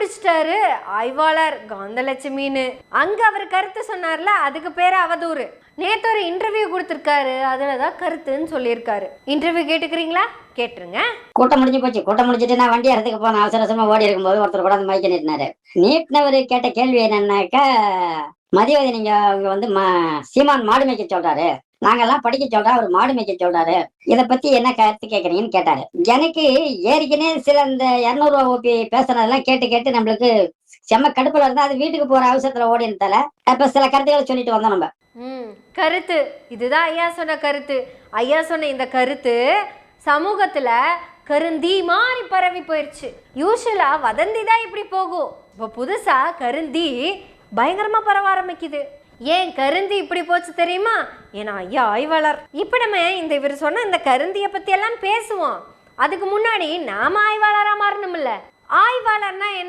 கண்டுபிடிச்சிட்டாரு ஆய்வாளர் காந்தலட்சுமின்னு. அங்க அவர் கருத்து சொன்னார்ல அதுக்கு பேர் அவதூறு. நேத்து ஒரு இன்டர்வியூ கொடுத்துருக்காரு அதுலதான் கருத்துன்னு சொல்லியிருக்காரு. இன்டர்வியூ கேட்டுக்கிறீங்களா? கேட்டுருங்க. கூட்டம் முடிஞ்சு போச்சு. கூட்டம் முடிஞ்சிட்டு நான் வண்டி இடத்துக்கு போனேன். அவசர அவசரமா ஓடி இருக்கும்போது ஒருத்தர் கூட அந்த மைக்க நீட்டினாரு நீட்டினவர் கேட்ட கேள்வி என்னன்னாக்கா மதியவதி நீங்க அவங்க வந்து சீமான் மாடு மேய்க்க சொல்றாரு. நாங்கெல்லாம் படிக்க சொல்றா அவர் மாடு மேய்க்க சொல்றாரு. இதை பத்தி என்ன கருத்து கேக்குறீங்கன்னு கேட்டாரு. எனக்கு ஏற்கனவே சில இந்த இருநூறு ஓபி பேசுனதெல்லாம் கேட்டு கேட்டு நம்மளுக்கு செம்ம கடுப்புல இருந்தா அது வீட்டுக்கு போற அவசரத்துல ஓடினதால இப்ப சில கருத்துக்களை சொல்லிட்டு வந்தோம் நம்ம. கருத்து. இதுதான் ஐயா சொன்ன கருத்து. ஐயா சொன்ன இந்த கருத்து சமூகத்துல கருந்தி மாதிரி பரவி போயிருச்சு. யூஸ்வலா வதந்தி தான் இப்படி போகும். இப்போ புதுசா கருந்தி பயங்கரமா பரவ ஆரம்பிக்குது. ஏன் கருந்தி இப்படி போச்சு தெரியுமா? ஏன்னா ஐயா ஆய்வாளர். இப்போ நம்ம இந்த இவர் சொன்ன இந்த கருந்தியை பற்றியெல்லாம் எல்லாம் பேசுவோம். அதுக்கு முன்னாடி நாம ஆய்வாளராக மாறணும்ல. ஆய்வாளர்னா என்ன?